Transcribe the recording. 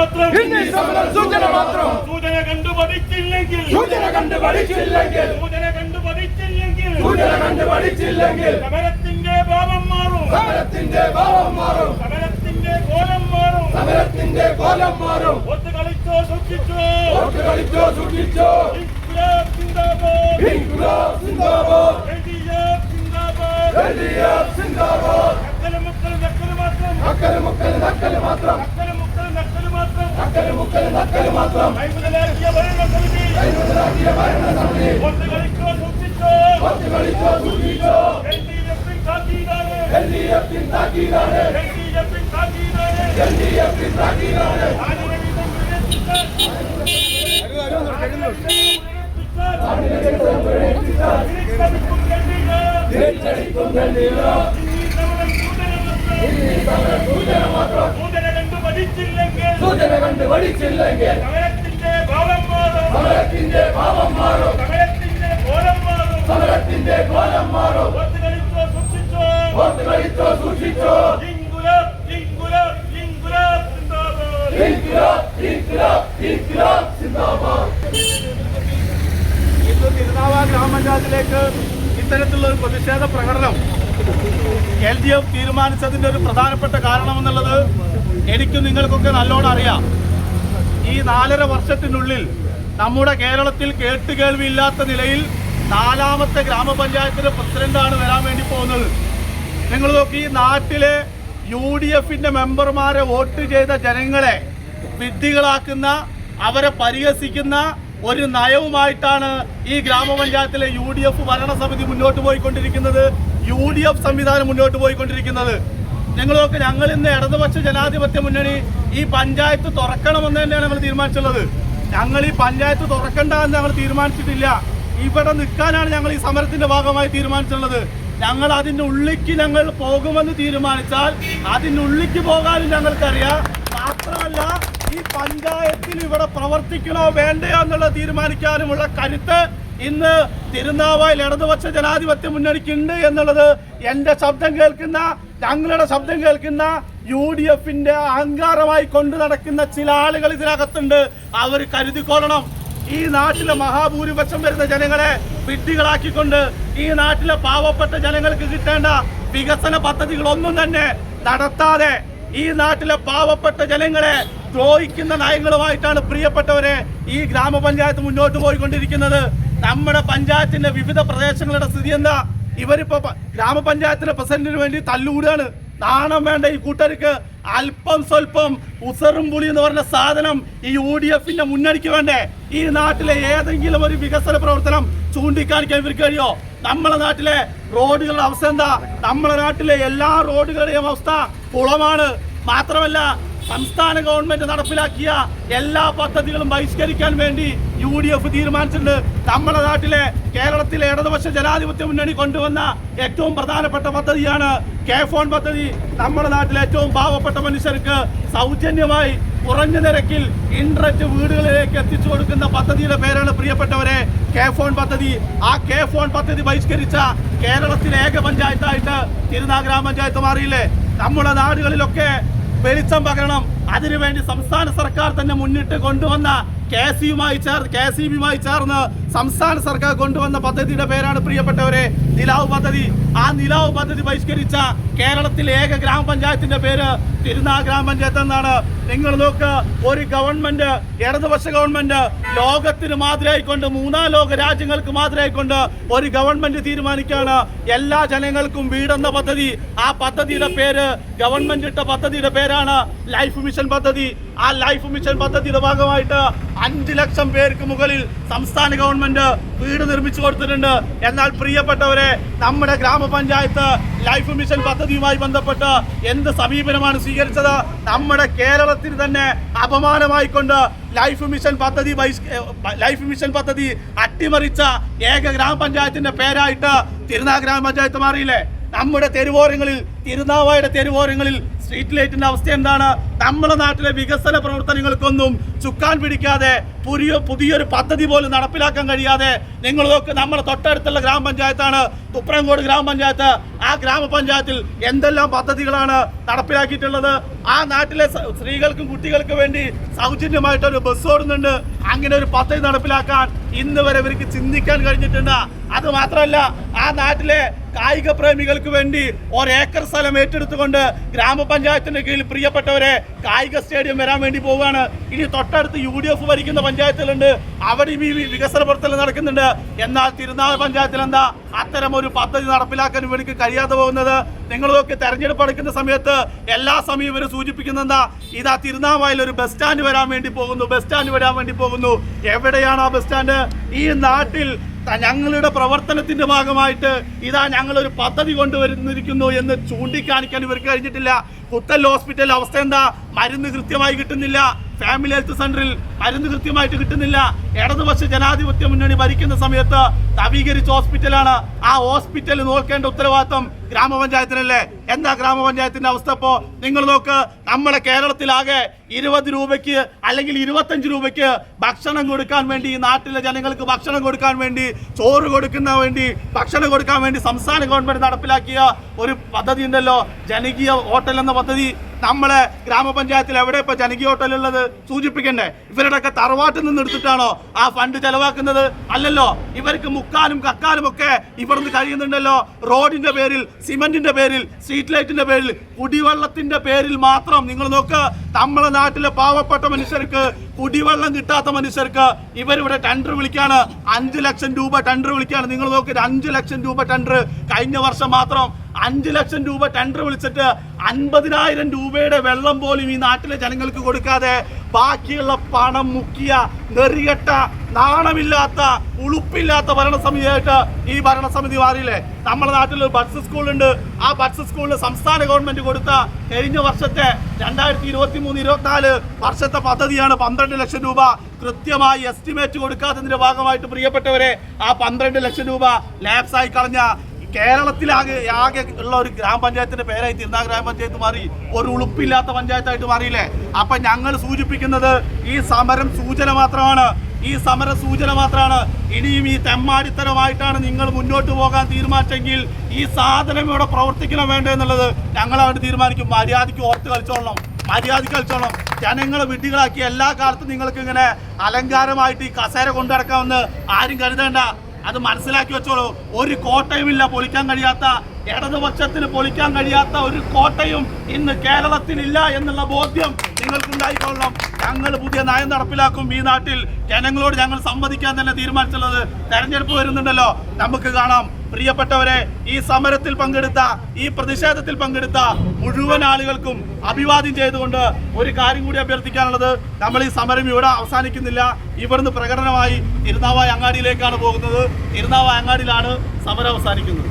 മാത്രം സൂചന മാത്രം. സൂചന കണ്ടു പഠിച്ചില്ലെങ്കിൽ സൂചന കണ്ടു പഠിച്ചില്ലെങ്കിൽ സൂചന കണ്ടു പഠിച്ചില്ലെങ്കിൽ സൂചന കണ്ടു പഠിച്ചില്ലെങ്കിൽ സമരത്തിന്റെ ഭാവം മാറും. സമരത്തിന്റെ ഭാവം മാറും. സമരത്തിന്റെ കോലം മാറും. സമരത്തിന്റെ കോലം മാറും. ഒത്ത് കളിച്ചോ സൂക്ഷിച്ചോ. ഒത്ത് കളിച്ചോ സൂക്ഷിച്ചോ. ഇൻക്ലാബ് സിന്ദാബാദ്. എൽഡിഎഫ് സിന്ദാബാദ്. എൽഡിഎഫ് സിന്ദാബാദ്. മുക്കൽ നക്കൽ മാത്രം. നക്കൽ മുക്കൽ നക്കൽ മാത്രം. ഒത്ത് ഡി എഫിൻ താക്കീതാണ് എൽ ഡി എഫിൻ താക്കീതാണ് എൽ ഡി എഫിൻ താക്കീതാണ് എൽഡിഎഫിൻ താക്കീതാണ് ആനുകൂല്യം തിരിച്ചടിക്കും കണ്ടീല സൂചന കണ്ടു പഠിച്ചില്ലെങ്കിൽ സൂചന പഠിച്ചില്ലെങ്കിൽ സമരത്തിന്റെ ഭാവം മാറും. സമരത്തിന്റെ ഭാവം മാറും. സമരത്തിന്റെ കോലം മാറും. സമരത്തിന്റെ കോലം മാറും. ഒത്ത് സൂക്ഷിച്ചോ? വോട്ട് സൂക്ഷിച്ചോ. ഇൻകുലാബ് ഇൻകുലാബ് ഇൻകുലാബ് സിന്ദാബാദ്. ഇൻക്ലാബ് ഇൻക്ലാബ് ഇൻക്ലാബ് സിന്ദാബാദ്. ഇന്ന് തിരുനാവായ ഗ്രാമപഞ്ചായത്തിലേക്ക് ഇത്തരത്തിലുള്ള ഒരു പ്രതിഷേധ പ്രകടനം എൽ ഡി എഫ് തീരുമാനിച്ചതിന്റെ ഒരു പ്രധാനപ്പെട്ട കാരണമെന്നുള്ളത് എനിക്കും നിങ്ങൾക്കൊക്കെ നല്ലോണം അറിയാം. ഈ നാലര വർഷത്തിനുള്ളിൽ നമ്മുടെ കേരളത്തിൽ കേട്ടുകേൾവിയില്ലാത്ത നിലയിൽ നാലാമത്തെ ഗ്രാമപഞ്ചായത്തിലെ പ്രസിഡന്റാണ് വരാൻ വേണ്ടി പോകുന്നത്. നിങ്ങൾ നോക്കി നാട്ടിലെ യു ഡി എഫിന്റെ മെമ്പർമാരെ വോട്ട് ചെയ്ത ജനങ്ങളെ വിഡ്ഢികളാക്കുന്ന അവരെ പരിഹസിക്കുന്ന ഒരു നയവുമായിട്ടാണ് ഈ ഗ്രാമപഞ്ചായത്തിലെ യു ഡി എഫ് ഭരണസമിതി മുന്നോട്ട് പോയിക്കൊണ്ടിരിക്കുന്നത്. യു ഡി എഫ് സംവിധാനം മുന്നോട്ട് പോയിക്കൊണ്ടിരിക്കുന്നത്. നിങ്ങളൊക്കെ ഞങ്ങൾ ഇന്ന് ഇടതുപക്ഷ ജനാധിപത്യ മുന്നണി ഈ പഞ്ചായത്ത് തുറക്കണമെന്ന് തന്നെയാണ് ഞങ്ങൾ തീരുമാനിച്ചുള്ളത്. ഞങ്ങൾ ഈ പഞ്ചായത്ത് തുറക്കണ്ട എന്ന് ഞങ്ങൾ തീരുമാനിച്ചിട്ടില്ല. ഇവിടെ നിൽക്കാനാണ് ഞങ്ങൾ ഈ സമരത്തിന്റെ ഭാഗമായി തീരുമാനിച്ചിട്ടുള്ളത്. ഞങ്ങൾ അതിന്റെ ഉള്ളിക്ക് ഞങ്ങൾ പോകുമെന്ന് തീരുമാനിച്ചാൽ അതിന്റെ ഉള്ളിക്ക് പോകാനും ഞങ്ങൾക്കറിയാം. മാത്രമല്ല ഈ പഞ്ചായത്തിൽ ഇവിടെ പ്രവർത്തിക്കണോ വേണ്ടയോ എന്നുള്ളത് തീരുമാനിക്കാനുമുള്ള കരുത്ത് ഇന്ന് തിരുനാവായിൽ ഇടതുപക്ഷ ജനാധിപത്യ മുന്നണിക്കുണ്ട് എന്നുള്ളത് എന്റെ ശബ്ദം കേൾക്കുന്ന ഞങ്ങളുടെ ശബ്ദം കേൾക്കുന്ന യു ഡി എഫിന്റെ അഹങ്കാരമായി കൊണ്ടു നടക്കുന്ന ചില ആളുകൾ ഇതിനകത്തുണ്ട്. അവർ കരുതിക്കൊള്ളണം. ഈ നാട്ടിലെ മഹാഭൂരിപക്ഷം വരുന്ന ജനങ്ങളെ വിഡ്ഢികളാക്കിക്കൊണ്ട് ഈ നാട്ടിലെ പാവപ്പെട്ട ജനങ്ങൾക്ക് കിട്ടേണ്ട വികസന പദ്ധതികളൊന്നും തന്നെ നടത്താതെ ഈ നാട്ടിലെ പാവപ്പെട്ട ജനങ്ങളെ ദ്രോഹിക്കുന്ന നയങ്ങളുമായിട്ടാണ് പ്രിയപ്പെട്ടവരെ ഈ ഗ്രാമപഞ്ചായത്ത് മുന്നോട്ട് പോയിക്കൊണ്ടിരിക്കുന്നത്. നമ്മുടെ പഞ്ചായത്തിന്റെ വിവിധ പ്രദേശങ്ങളുടെ സ്ഥിതി എന്താ? ഇവരിപ്പോ ഗ്രാമപഞ്ചായത്തിലെ പ്രസിഡന്റിന് വേണ്ടി തല്ലുകൂടാണ്. നാണം വേണ്ട ഈ കൂട്ടർക്ക് അല്പം സ്വല്പം ഉസറും പുളി എന്ന് പറഞ്ഞ സാധനം ഈ യു ഡി എഫിന്റെ മുന്നണിക്ക് വേണ്ടേ? ഈ നാട്ടിലെ ഏതെങ്കിലും ഒരു വികസന പ്രവർത്തനം ചൂണ്ടിക്കാണിക്കാൻ ഇവർക്ക് കഴിയോ? നമ്മളെ നാട്ടിലെ റോഡുകളുടെ അവസ്ഥ എന്താ? നമ്മളെ നാട്ടിലെ എല്ലാ റോഡുകളുടെയും അവസ്ഥ കുളമാണ്. മാത്രമല്ല സംസ്ഥാന ഗവൺമെന്റ് നടപ്പിലാക്കിയ എല്ലാ പദ്ധതികളും ബഹിഷ്കരിക്കാൻ വേണ്ടി യു ഡി എഫ് തീരുമാനിച്ചിട്ടുണ്ട്. നമ്മുടെ നാട്ടിലെ കേരളത്തിലെ ഇടതുപക്ഷ ജനാധിപത്യ മുന്നണി കൊണ്ടുവന്ന ഏറ്റവും പ്രധാനപ്പെട്ട പദ്ധതിയാണ് കെ ഫോൺ പദ്ധതി. നമ്മുടെ നാട്ടിലെ ഏറ്റവും പാവപ്പെട്ട മനുഷ്യർക്ക് സൗജന്യമായി കുറഞ്ഞ നിരക്കിൽ ഇന്റർനെറ്റ് വീടുകളിലേക്ക് എത്തിച്ചു കൊടുക്കുന്ന പദ്ധതിയുടെ പേരാണ് പ്രിയപ്പെട്ടവരെ കെ ഫോൺ പദ്ധതി. ആ കെ ഫോൺ പദ്ധതി ബഹിഷ്കരിച്ച കേരളത്തിലെ ഏക പഞ്ചായത്തായിട്ട് തിരുനാ ഗ്രാമപഞ്ചായത്ത് മാറിയില്ലേ? നമ്മുടെ നാടുകളിലൊക്കെ വെളിച്ചം പകരണം. അതിനുവേണ്ടി സംസ്ഥാന സർക്കാർ തന്നെ മുന്നിട്ട് കൊണ്ടുവന്ന കെ സിയുമായി ചേർന്ന് കെ സി ബിയുമായി ചേർന്ന് സംസ്ഥാന സർക്കാർ കൊണ്ടുവന്ന പദ്ധതിയുടെ പേരാണ് പ്രിയപ്പെട്ടവരെ നിലാവ് പദ്ധതി. ആ നിലാവ് പദ്ധതി ബഹിഷ്കരിച്ച കേരളത്തിലെ ഏക ഗ്രാമപഞ്ചായത്തിന്റെ പേര് തിരുനാ ഗ്രാമപഞ്ചായത്ത് എന്നാണ്. നിങ്ങൾ നോക്ക് ഒരു ഗവൺമെന്റ് ഇടതുപക്ഷ ഗവൺമെന്റ് ലോകത്തിന് മാതൃയായിക്കൊണ്ട് മൂന്നാം ലോക രാജ്യങ്ങൾക്ക് മാതൃയായിക്കൊണ്ട് ഒരു ഗവൺമെന്റ് തീരുമാനിക്കുകയാണ്. എല്ലാ ജനങ്ങൾക്കും വീടെന്ന പദ്ധതി. ആ പദ്ധതിയുടെ പേര് ഗവൺമെന്റ് ഇട്ട പദ്ധതിയുടെ പേരാണ് ലൈഫ് മിഷൻ പദ്ധതി. ആ ലൈഫ് മിഷൻ പദ്ധതിയുടെ ഭാഗമായിട്ട് അഞ്ച് ലക്ഷം പേർക്ക് മുകളിൽ സംസ്ഥാന ഗവൺമെന്റ് വീട് നിർമ്മിച്ചു കൊടുത്തിട്ടുണ്ട്. എന്നാൽ പ്രിയപ്പെട്ടവരെ നമ്മുടെ ഗ്രാമപഞ്ചായത്ത് ലൈഫ് മിഷൻ പദ്ധതിയുമായി ബന്ധപ്പെട്ട് എന്ത് സമീപനമാണ് സ്വീകരിച്ചത്? നമ്മുടെ കേരളത്തിൽ തന്നെ അപമാനമായി കൊണ്ട് ലൈഫ് മിഷൻ പദ്ധതി ലൈഫ് മിഷൻ പദ്ധതി അട്ടിമറിച്ച ഏക ഗ്രാമപഞ്ചായത്തിന്റെ പേരായിട്ട് തിരുനാ ഗ്രാമപഞ്ചായത്ത് മാറിയില്ലേ? നമ്മുടെ തെരുവോരങ്ങളിൽ തിരുനാവായുടെ തെരുവോരങ്ങളിൽ സ്ട്രീറ്റ് ലൈറ്റിന്റെ അവസ്ഥ എന്താണ്? നമ്മുടെ നാട്ടിലെ വികസന പ്രവർത്തനങ്ങൾക്കൊന്നും ചുക്കാൻ പിടിക്കാതെ പുതിയ പുതിയൊരു പദ്ധതി പോലും നടപ്പിലാക്കാൻ കഴിയാതെ നിങ്ങൾ നോക്ക് നമ്മുടെ തൊട്ടടുത്തുള്ള ഗ്രാമപഞ്ചായത്താണ്. തുപ്രംകോട് ഗ്രാമപഞ്ചായത്ത്. ആ ഗ്രാമപഞ്ചായത്തിൽ എന്തെല്ലാം പദ്ധതികളാണ് നടപ്പിലാക്കിയിട്ടുള്ളത്? ആ നാട്ടിലെ സ്ത്രീകൾക്കും കുട്ടികൾക്കും വേണ്ടി സൗജന്യമായിട്ടൊരു ബസ് ഓടുന്നുണ്ട്. അങ്ങനെ ഒരു പദ്ധതി നടപ്പിലാക്കാൻ ഇന്ന് വരെ ഇവർക്ക് ചിന്തിക്കാൻ കഴിഞ്ഞിട്ടുണ്ട്. അത് മാത്രമല്ല ആ നാട്ടിലെ കായിക പ്രേമികൾക്ക് വേണ്ടി ഒരേക്കർ സ്ഥലം ഏറ്റെടുത്തുകൊണ്ട് ഗ്രാമപഞ്ചായത്തിന്റെ കീഴിൽ പ്രിയപ്പെട്ടവരെ കായിക സ്റ്റേഡിയം വരാൻ വേണ്ടി പോവുകയാണ്. ഇനി തൊട്ടടുത്ത് യു ഡി എഫ് ഭരിക്കുന്ന പഞ്ചായത്തിലുണ്ട്. അവിടെയും ഈ വികസന പ്രവർത്തനം നടക്കുന്നുണ്ട്. എന്നാൽ തിരുനാൾ പഞ്ചായത്തിൽ എന്താ അത്തരം ഒരു പദ്ധതി നടപ്പിലാക്കാൻ ഇവർക്ക് കഴിയാതെ പോകുന്നത്? നിങ്ങളൊക്കെ തെരഞ്ഞെടുപ്പ് നടക്കുന്ന സമയത്ത് എല്ലാ സമയവും ഇവർ സൂചിപ്പിക്കുന്ന എന്താ? ഇതാ തിരുനാവായിൽ ഒരു ബസ് സ്റ്റാൻഡ് വരാൻ വേണ്ടി പോകുന്നു ബസ് സ്റ്റാൻഡ് വരാൻ വേണ്ടി പോകുന്നു. എവിടെയാണ് ആ ബസ് സ്റ്റാൻഡ്? ഈ നാട്ടിൽ ഞങ്ങളുടെ പ്രവർത്തനത്തിന്റെ ഭാഗമായിട്ട് ഇതാ ഞങ്ങൾ ഒരു പദ്ധതി കൊണ്ടുവരുന്നിരിക്കുന്നു എന്ന് ചൂണ്ടിക്കാണിക്കാൻ ഇവർക്ക് കഴിഞ്ഞിട്ടില്ല. പുത്തൽ ഹോസ്പിറ്റൽ അവസ്ഥ എന്താ? മരുന്ന് കൃത്യമായി കിട്ടുന്നില്ല. ഫാമിലി ഹെൽത്ത് സെന്ററിൽ മരുന്ന് കൃത്യമായിട്ട് കിട്ടുന്നില്ല. ഇടതുപക്ഷ ജനാധിപത്യ മുന്നണി ഭരിക്കുന്ന സമയത്ത് നവീകരിച്ച ഹോസ്പിറ്റലാണ്. ആ ഹോസ്പിറ്റൽ നോക്കേണ്ട ഉത്തരവാദിത്വം ഗ്രാമപഞ്ചായത്തിനല്ലേ? എന്താ ഗ്രാമപഞ്ചായത്തിന്റെ അവസ്ഥ ഇപ്പോ? നിങ്ങൾ നോക്ക് നമ്മുടെ കേരളത്തിലാകെ ഇരുപത് രൂപയ്ക്ക് അല്ലെങ്കിൽ ഇരുപത്തഞ്ച് രൂപയ്ക്ക് ഭക്ഷണം കൊടുക്കാൻ വേണ്ടി ഈ നാട്ടിലെ ജനങ്ങൾക്ക് ഭക്ഷണം കൊടുക്കാൻ വേണ്ടി ചോറ് കൊടുക്കുന്ന വേണ്ടി ഭക്ഷണം കൊടുക്കാൻ വേണ്ടി സംസ്ഥാന ഗവൺമെന്റ് നടപ്പിലാക്കിയ ഒരു പദ്ധതി ഉണ്ടല്ലോ ജനകീയ ഹോട്ടൽ എന്ന പദ്ധതി. നമ്മളെ ഗ്രാമപഞ്ചായത്തിൽ എവിടെ ഇപ്പൊ ജനകീയ ഹോട്ടൽ ഉള്ളത്? സൂചിപ്പിക്കണ്ടേ ഇവരുടെയൊക്കെ തറവാട്ടിൽ നിന്ന് എടുത്തിട്ടാണോ ആ ഫണ്ട് ചെലവാക്കുന്നത്? അല്ലല്ലോ ഇവർക്ക് മുക്കാലും കക്കാലും ഒക്കെ ഇവിടുന്ന് കഴിയുന്നുണ്ടല്ലോ. റോഡിന്റെ പേരിൽ സിമെന്റിന്റെ പേരിൽ സ്ട്രീറ്റ് ലൈറ്റിന്റെ പേരിൽ കുടിവെള്ളത്തിന്റെ പേരിൽ മാത്രം നിങ്ങൾ നോക്ക് നമ്മളെ നാട്ടിലെ പാവപ്പെട്ട മനുഷ്യർക്ക് കുടിവെള്ളം കിട്ടാത്ത മനുഷ്യർക്ക് ഇവരിവിടെ ടെൻഡർ വിളിക്കാണ്. അഞ്ച് ലക്ഷം രൂപ ടെൻഡർ വിളിക്കാണ്. നിങ്ങൾ നോക്ക് അഞ്ച് ലക്ഷം രൂപ ടെൻഡർ കഴിഞ്ഞ വർഷം മാത്രം അഞ്ച് ലക്ഷം രൂപ ടെൻഡർ വിളിച്ചിട്ട് അൻപതിനായിരം രൂപയുടെ വെള്ളം പോലും ഈ നാട്ടിലെ ജനങ്ങൾക്ക് കൊടുക്കാതെ ബാക്കിയുള്ള പണം മുക്കിയ നെറികെട്ട നാണമില്ലാത്ത ഉളുപ്പില്ലാത്ത ഭരണസമിതിയായിട്ട് ഈ ഭരണസമിതി മാറിയില്ലേ? നമ്മുടെ നാട്ടിൽ ബഡ്സ് സ്കൂളുണ്ട്. ആ ബഡ്സ് സ്കൂളിൽ സംസ്ഥാന ഗവൺമെന്റ് കൊടുത്ത കഴിഞ്ഞ വർഷത്തെ രണ്ടായിരത്തി ഇരുപത്തി മൂന്ന് ഇരുപത്തിനാല് വർഷത്തെ പദ്ധതിയാണ് പന്ത്രണ്ട് ലക്ഷം രൂപ കൃത്യമായി എസ്റ്റിമേറ്റ് കൊടുക്കാത്തതിന്റെ ഭാഗമായിട്ട് പ്രിയപ്പെട്ടവരെ ആ പന്ത്രണ്ട് ലക്ഷം രൂപ ലാപ്സ് ആയി കളഞ്ഞ കേരളത്തിലാകെ ആകെ ഉള്ള ഒരു ഗ്രാമപഞ്ചായത്തിന്റെ പേരായി തിരുനാ ഗ്രാമപഞ്ചായത്ത് മാറി. ഒരു ഉളുപ്പില്ലാത്ത പഞ്ചായത്തായിട്ട് മാറിയില്ലേ? അപ്പൊ ഞങ്ങൾ സൂചിപ്പിക്കുന്നത് ഈ സമരം സൂചന മാത്രമാണ്. ഈ സമര സൂചന മാത്രമാണ്. ഇനിയും ഈ തെമ്മാടിത്തരമായിട്ടാണ് നിങ്ങൾ മുന്നോട്ട് പോകാൻ തീരുമാനിച്ചെങ്കിൽ ഈ സാധനം ഇവിടെ പ്രവർത്തിക്കണം വേണ്ടേ എന്നുള്ളത് ഞങ്ങളവിടെ തീരുമാനിക്കും. മര്യാദയ്ക്ക് ഓർത്ത് കളിച്ചോളണം. മര്യാദയ്ക്ക് കളിച്ചോളണം. ജനങ്ങളെ വിഡ്ഢികളാക്കി എല്ലാ കാലത്തും നിങ്ങൾക്ക് ഇങ്ങനെ അലങ്കാരമായിട്ട് ഈ കസേര കൊണ്ടു നടക്കാമെന്ന് ആരും കരുതേണ്ട. അത് മനസ്സിലാക്കി വെച്ചോളൂ. ഒരു കോട്ടയുമില്ല പൊളിക്കാൻ കഴിയാത്ത ഇടതുപക്ഷത്തിന് പൊളിക്കാൻ കഴിയാത്ത ഒരു കോട്ടയും ഇന്ന് കേരളത്തിലില്ല എന്നുള്ള ബോധ്യം നിങ്ങൾക്കുണ്ടായിക്കൊള്ളണം ഞങ്ങൾ പുതിയ നയം നടപ്പിലാക്കും ഈ നാട്ടിൽ. ജനങ്ങളോട് ഞങ്ങൾ സംവദിക്കാൻ തന്നെ തീരുമാനിച്ചുള്ളത് തെരഞ്ഞെടുപ്പ് വരുന്നുണ്ടല്ലോ. നമുക്ക് കാണാം. പ്രിയപ്പെട്ടവരെ ഈ സമരത്തിൽ പങ്കെടുത്ത ഈ പ്രതിഷേധത്തിൽ പങ്കെടുത്ത മുഴുവൻ ആളുകൾക്കും അഭിവാദ്യം ചെയ്തുകൊണ്ട് ഒരു കാര്യം കൂടി അഭ്യർത്ഥിക്കാനുള്ളത്. നമ്മൾ ഈ സമരം ഇവിടെ അവസാനിക്കുന്നില്ല. ഇവിടുന്ന് പ്രകടനമായി തിരുനാവായ അങ്ങാടിയിലേക്കാണ് പോകുന്നത്. തിരുനാവായ അങ്ങാടിയിലാണ് സമരം അവസാനിക്കുന്നത്.